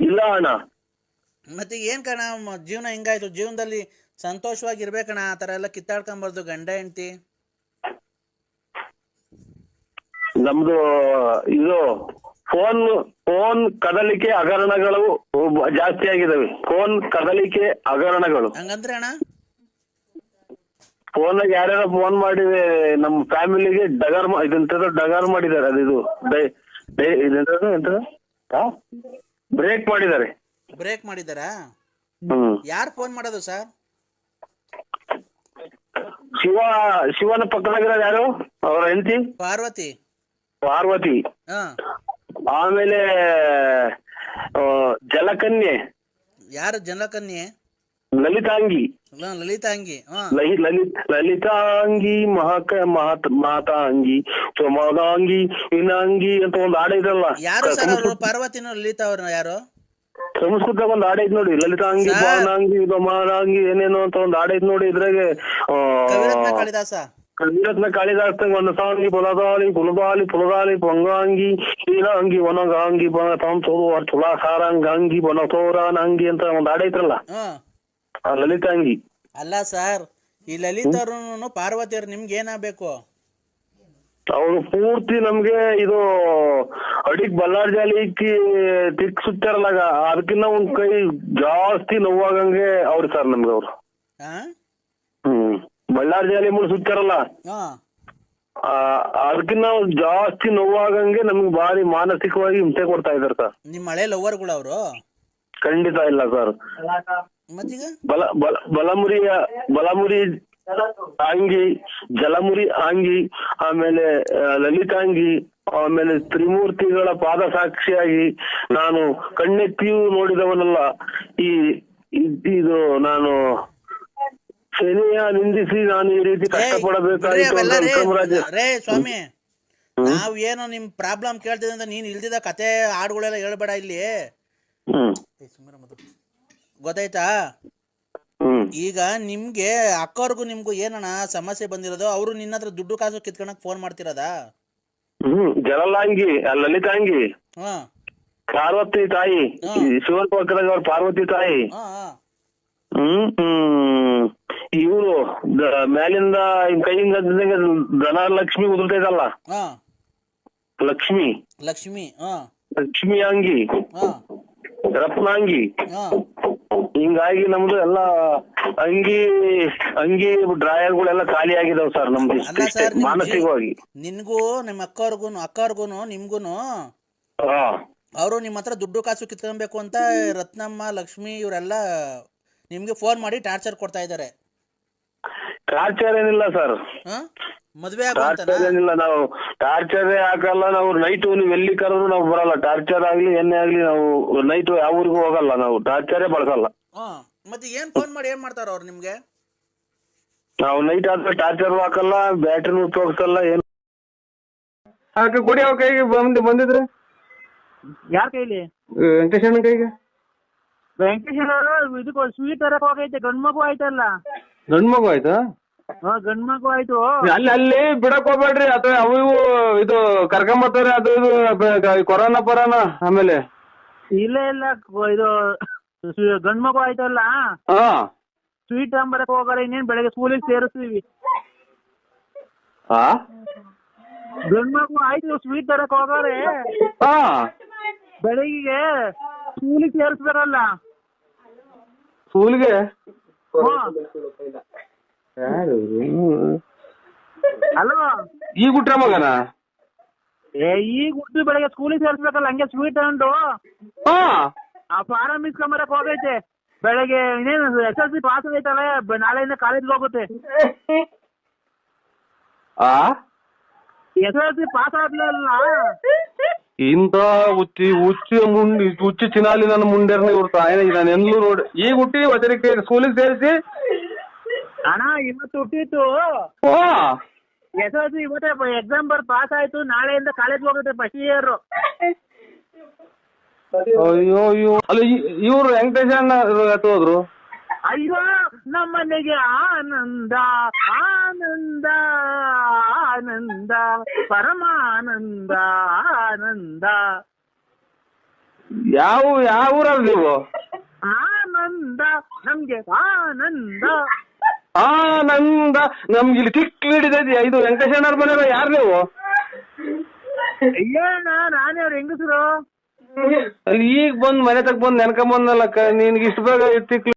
ಇಲ್ಲ ಅಣ್ಣ. ಮತ್ತೆ ಏನ್ ಕಣ ಮ- ಜೀವನ ಹಿಂಗಾಯ್ತು? ಜೀವನದಲ್ಲಿ ಸಂತೋಷವಾಗಿ ಇರ್ಬೇಕಣ ಆ ತರ ಎಲ್ಲ ಕಿತ್ತಾಡ್ಕೊಂಬಾರ್ದು ಗಂಡ ಹೆಂಡತಿ. ನಮ್ದು ಇದು ಫೋನ್ ಫೋನ್ ಕದಲಿಕೆ ಹಗರಣಗಳು ಜಾಸ್ತಿ ಆಗಿದಾವೆ. ಫೋನ್ ಕದಲಿಕೆ ಹಗರಣಗಳು. ಹಂಗಂದ್ರೆ ಅಣ್ಣ? ಫೋನ್ ಯಾರ್ಯಾರ ಫೋನ್ ಮಾಡಿದೆ ನಮ್ಮ ಫ್ಯಾಮಿಲಿಗೆ ಡಗರ್ ಮಾ- ಇದೆಂತದೋ ಡಗರ್ ಮಾಡಿದ್ದಾರೆ ಅದು ಇದು. ಡೈ- ಡೈ- ಇದೆಂತದು ಎಂತದು ಬ್ರೇಕ್ ಮಾಡಿದ್ದಾರೆ. ಬ್ರೇಕ್ ಮಾಡಿದಾರಾ ಯಾರು ಫೋನ್ ಮಾಡೋದು ಸರ್? ಶಿವ ಶಿವನ ಪಕ್ಕದಾಗಿರೋದು ಯಾರು? ಅವ್ರ ಹೆಂಡತಿ? ಪಾರ್ವತಿ. ಪಾರ್ವತಿ. ಹಾ. ಆಮೇಲೆ ಆ, ಜಲಕನ್ಯೆ. ಯಾರು ಜನಕನ್ಯೆ ಲಲಿತಾಂಗಿ. ಲಲಿತಾಂಗಿ ಲಲಿತ್ ಲಲಿತಾಂಗಿ ಮಹಾಕ ಮಹಾತ್ ಮಾತಾಂಗಿ ಸೋಮಾದಾಂಗಿ ಇನಾಂಗಿ ಅಂತ ಒಂದು ಹಾಡ ಇದಲ್ಲ ಯಾರು ಸರ್ ಅವರು? ಪಾರ್ವತಿನ ಲಲಿತಾ ಅವ್ರ ಯಾರು? ಸಂಸ್ಕೃತ ಒಂದು ಹಾಡ ಐತ್ ನೋಡಿ ಲಲಿತಾಂಗಿ. ಬಾಣಾಂಗಿ ಸೋಮಾದಾಂಗಿ ಏನೇನೋ ಅಂತ ಒಂದು ಹಾಡ ಐತ್ ನೋಡಿ ಇದ್ರಾಗೆ ಕಾಳಿದಾಸ? ಕವಿರತ್ನ ಕಾಳಿದಾಸ ಒಂದು ಸಾಂಗಿ ಪುಲದಾಲಿ ಪುಲದಾಲಿ ಪುಲದಾಲಿ ಪೊಂಗಾಂಗಿ ಶೀಲಾಂಗಿ ಒನಗಾಂಗಿ ಬನ ತಾಂ ತೋರುವ ತುಲಾಸಾರಂಗಾಂಗಿ ಬನ ತೋರಾನಂಗಿ ಅಂತ ಒಂದು ಹಾಡ ಐತ್ರಲ್ಲ ಆ ಲಲಿತಾಂಗಿ ಅಲ್ಲ ಸರ್ ಈ ಲಲಿತರು ಪಾರ್ವತಿಯರು ನಿಮ್ಗೆ ಏನಾಗಬೇಕು? ಅವ್ರು ಪೂರ್ತಿ ನಮ್ಗೆ ಇದು ಅಡಿಗ್ ಬಲ್ಲಾರ್ ಜಾಲಿಕ್ಕಿ ತಿಕ್ ಸುತ್ತಾರಲ್ಲ ಅದಕ್ಕಿನ್ನ ಒಂದ್ ಕೈ ಜಾಸ್ತಿ ನೋವಾಗಂಗೆ ಅವ್ರು ಸರ್ ನಮ್ಗೆ ಅವ್ರು. ಹ್ಮ್ ಬಳ್ಳಾರ್ ಜಾಲಿ ಮುಳು ಸುತ್ತಾರಲ್ಲ. ಅದಕ್ಕಿನ್ನ ಜಾಸ್ತಿ ನೋವಾಗಂಗೆ ನಮ್ಗೆ ಭಾರಿ ಮಾನಸಿಕವಾಗಿ ಹಿಂಸೆ ಕೊಡ್ತಾ ಇದಾರೆ ಸರ್. ನಿಮ್ಮ ಹಳೆ ಲವರ್ಗಳು ಅವರು? ಖಂಡಿತ ಇಲ್ಲ ಸರ್. ಮತ್ತೀಗ? ಬಲ ಬಲ ಬಲಮುರಿಯ ಬಲಮುರಿ ಅಂಗಿ ಜಲಮುರಿ ಅಂಗಿ ಆಮೇಲೆ ಲಲಿತಾಂಗಿ ಆಮೇಲೆ ತ್ರಿಮೂರ್ತಿಗಳ ಪಾದ ಸಾಕ್ಷಿಯಾಗಿ ನಾನು ಕಣ್ಣೆತ್ತಿಯೂ ನೋಡಿದವನಲ್ಲ. ಈ ಇದು ನಾನು ಶನಿಯ ನಿಂದಿಸಿ ನಾನು ಈ ರೀತಿ ಕಷ್ಟಪಡಬೇಕಾಗಿತ್ತು ರೇ ಸ್ವಾಮಿ ನಾವ್ ಏನೋ ನಿಮ್ ಪ್ರಾಬ್ಲಮ್ ಕೇಳ್ತಿದ್ದೆ ಅಂತ ನೀನ್ ಇಲ್ದಿದ ಕತೆ ಹಾಡುಗಳೆಲ್ಲ ಹೇಳ್ಬೇಡ ಇಲ್ಲಿ ಹ್ಮ್ ಏ, ಸುಮ್ನಿರು ಮೊದ್ಲು. ಗೊತ್ತಾಯ್ತಾ? ಈಗ ನಿಮ್ಗೆ ಅಕ್ಕವ್ರಿಗೂ ನಿಮ್ಗೂ ಏನಣ್ಣ ಸಮಸ್ಯೆ ಬಂದಿರೋದು? ಅವರು ನಿನ್ನ ಹತ್ರ ದುಡ್ಡು ಕಾಸು ಕಿತ್ಕೊಳಕ್ ಫೋನ್ ಮಾಡ್ತಿರೋದಾ? ಹ್ಮ್ ಜಲಲಾಂಗಿ ಲಲಿತಾಂಗಿ. ಹಾ. ಪಾರ್ವತಿ ತಾಯಿ ಶಿವನ್ ಈ ಪಕ್ಕದಾಗ ಅವ್ರ ಪಾರ್ವತಿ ತಾಯಿ. ಹ್ಮ್ ಹ್ಮ್. ಇವ್ರು ಮ್ಯಾಲಿಂದ ಕೈಯಿಂದ ಅಂದಂಗೆ ಧನ ಲಕ್ಷ್ಮಿ ಉದುರ್ತೈತಲ್ಲ ಲಕ್ಷ್ಮಿ. ಲಕ್ಷ್ಮಿ ಹಾ. ಲಕ್ಷ್ಮಿ ಅಂಗಿ. ಹಾ. ರತ್ನಾಂಗಿ. ಹಿಂಗಾಗಿ ನಮ್ದು ಎಲ್ಲ ಅಂಗಿ ಅಂಗಿ ಡ್ರಾಯರ್ಗಳೆಲ್ಲ ಖಾಲಿ ಆಗಿದಾವ್ ಸರ್ ನಮ್ದು ಅಲ್ಲ ಇಷ್ಟೇ ಸರ್ ಮಾನಸಿಕವಾಗಿ. ನಿನ್ಗೂ ನಿಮ್ಮ ಅಕ್ಕವ್ರಿಗೂ ಅಕ್ಕವ್ರಿಗೂ ನಿಮ್ಗೂನು ಹಾ. ಅವರು ನಿಮ್ಮ ಹತ್ರ ದುಡ್ಡು ಕಾಸು ಕಿತ್ಕೊಬೇಕು ಅಂತ ರತ್ನಮ್ಮ ಲಕ್ಷ್ಮಿ ಇವರೆಲ್ಲ ನಿಮ್ಗೆ ಫೋನ್ ಮಾಡಿ ಟಾರ್ಚರ್ ಕೊಡ್ತಾ ಇದ್ದಾರೆ. ಟಾರ್ಚರ್ ಏನಿಲ್ಲ ಸರ್. ಮದ್ವೆ ಟಾರ್ಚರ್ ಏನಿಲ್ಲ ನಾವು ಟಾರ್ಚರ್ ಹಾಕಲ್ಲ ನಾವು ನೈಟ್ ನೀವು ಎಲ್ಲಿ ಕರೆದ್ರು ನಾವು ಬರಲ್ಲ ಟಾರ್ಚರ್ ಆಗ್ಲಿ ಏನೇ ಆಗ್ಲಿ ನಾವು ನೈಟ್ ಯಾವ ಊರಿಗೂ ಹೋಗಲ್ಲ ನಾವು ಟಾರ್ಚರೇ ಬಳಸಲ್ಲ. ಹಾ ಮತ್ತೆ ಏನ್ ಫೋನ್ ಮಾಡಿ ಏನ್ ಮಾಡ್ತಾರ ಅವ್ರು ನಿಮ್ಗೆ? ನಾವು ನೈಟ್ ಆದ್ರೆ ಟಾರ್ಚರ್ ಹಾಕಲ್ಲ ಬ್ಯಾಟ್ರಿ ಉಪಯೋಗಿಸಲ್ಲ ಏನು ಆಕೆ ಕೊಡಿ ಅವ್ರ ಕೈಗೆ ಬಂದ್ ಬಂದಿದ್ರೆ. ಯಾರ ಕೈಲಿ? ವೆಂಕಟೇಶಣ್ಣ ಕೈಗೆ. ವೆಂಕಟೇಶ್ ಅವರು ಇದಕ್ಕೆ ಸ್ವೀಟ್ ತರಕ್ ಹೋಗೈತೆ ಗಂಡ್ ಮಗು ಆಯ್ತಲ್ಲ. ಗಂಡ್ ಮಗು ಆಯ್ತಾ? ಹಾ ಗಂಡ್ ಮಗು ಆಯ್ತು. ಅಲ್ಲಿ ಅಲ್ಲಿ ಬಿಡಕ್ ಹೋಗ್ಬೇಡ್ರಿ ಅಥವಾ ಅವು ಇವು ಇದು ಕರ್ಕೊಂಬರ್ತಾರೆ ಅದು ಇದು ಬ- ಕೊರೋನಾ ಪರೋನಾ ಆಮೇಲೆ. ಇಲ್ಲ ಇಲ್ಲ ಇದು ಗಂಡ್ ಮಗು ಆಯ್ತಲ್ಲ? ಹಾ. ಸ್ವೀಟ್ ಅಂಬರಕ್ ಹೋಗಾರ ಇನ್ನೇನ್ ಬೆಳಗ್ಗೆ ಸ್ಕೂಲಿಗೆ ಸೇರಿಸ್ತೀವಿ. ಹಾ? ಗಂಡ್ ಮಗು ಆಯ್ತು ಸ್ವೀಟ್ ತರಕ್ ಹೋಗಾರೆ ಹಾ. ಬೆಳಗ್ಗೆ ಸ್ಕೂಲಿಗೆ ಸೇರಿಸ್ಬೇಕಲ್ಲ ಸ್ಕೂಲ್ಗೆ ಹ್ಮ್. ಈ ಈಗ ಹುಟ್ರ ಮಗನ? ಏ ಈ ಹುಟ್ಟು ಬೆಳಗ್ಗೆ ಸ್ಕೂಲಿಗೆ ಸೇರಿಸ್ಬೇಕಲ್ಲ ಹಂಗೆ ಸ್ವೀಟ್ ತಗೊಂಡು ಹಾ. ಆ ಫಾರಂ ಇಸ್ಕೊಂಬರಕ್ ಹೋಗೈತೆ. ಬೆಳಗ್ಗೆ ಇನ್ನೇನು ಎಸ್ ಎಲ್ ಸಿ ಪಾಸ್ ಆಗೈತಲ್ಲ ಬ- ನಾಳೆಯಿಂದ ಕಾಲೇಜ್ಗೆ ಹೋಗುತ್ತೆ. ಆ? ಎಸ್ ಎಲ್ ಸಿ ಪಾಸ್ ಆದ್ಲಲ್ಲ ಇಂತ ಹುಚ್ಚಿ ಹುಚ್ಚಿ ಮುಂಡಿ ಹುಚ್ಚಿ ಚಿನಾಲಿ ನನ್ನ ಮುಂಡೆರ್ನ ಇವ್ರು ತಾಯಿನ ನಾನು ಎಲ್ಲೂ ನೋಡಿ. ಈಗ ಹುಟ್ಟಿ ವಚನಕ್ಕೆ ಸ್ಕೂಲಿಗೆ ಸೇರಿಸಿ? ಅಣ್ಣ ಇವತ್ತು ಹುಟ್ಟಿತ್ತು. ಓ! ಎಸ್ ಎಲ್ ಸಿ ಇವತ್ತೇ ಎಕ್ಸಾಮ್ ಬರ್ ಪಾಸ್ ಆಯ್ತು. ನಾಳೆಯಿಂದ ಕಾಲೇಜ್ ಹೋಗುತ್ತೆ ಫಸ್ಟ್ ಇಯರ್ ಅಯ್ಯೋ ಅಯ್ಯೋ. ಅಲ್ಲ ಇವ್ರು ವೆಂಕಟೇಶಣ್ಣ ಎತ್ತು ಹೋದ್ರು? ಅಯ್ಯೋ ನಮ್ಮನೆಗೆ ಆನಂದ ಆನಂದ ಆನಂದ ಪರಮಾನಂದ ಆನಂದ. ಯಾವ ಯಾವ ಊರಲ್ಲಿ ನೀವು? ಆನಂದ ನಮ್ಗೆ ಆನಂದ. ಆನಂದ. ನಮ್ಗೆ ಇಲ್ಲಿ ಕಿಕ್ ಹಿಡಿದೈತಿ ಇದು ವೆಂಕಟೇಶಣ್ಣವ್ರ ಮನೆ ಯಾರು ನೀವು? ಅಯ್ಯೋ ನಾನೇ ಅವ್ರ ಹೆಂಗಸರು. ಅಲ್ಲಿ ಈಗ ಬಂದ್ ಮನೆ ತಗ ಬಂದ್ ನೆನ್ಕೊಂಬಂದಲ್ಲ ನಿನ್ಗೆ ಇಷ್ಟ ಬೇಗ ತಿಕ್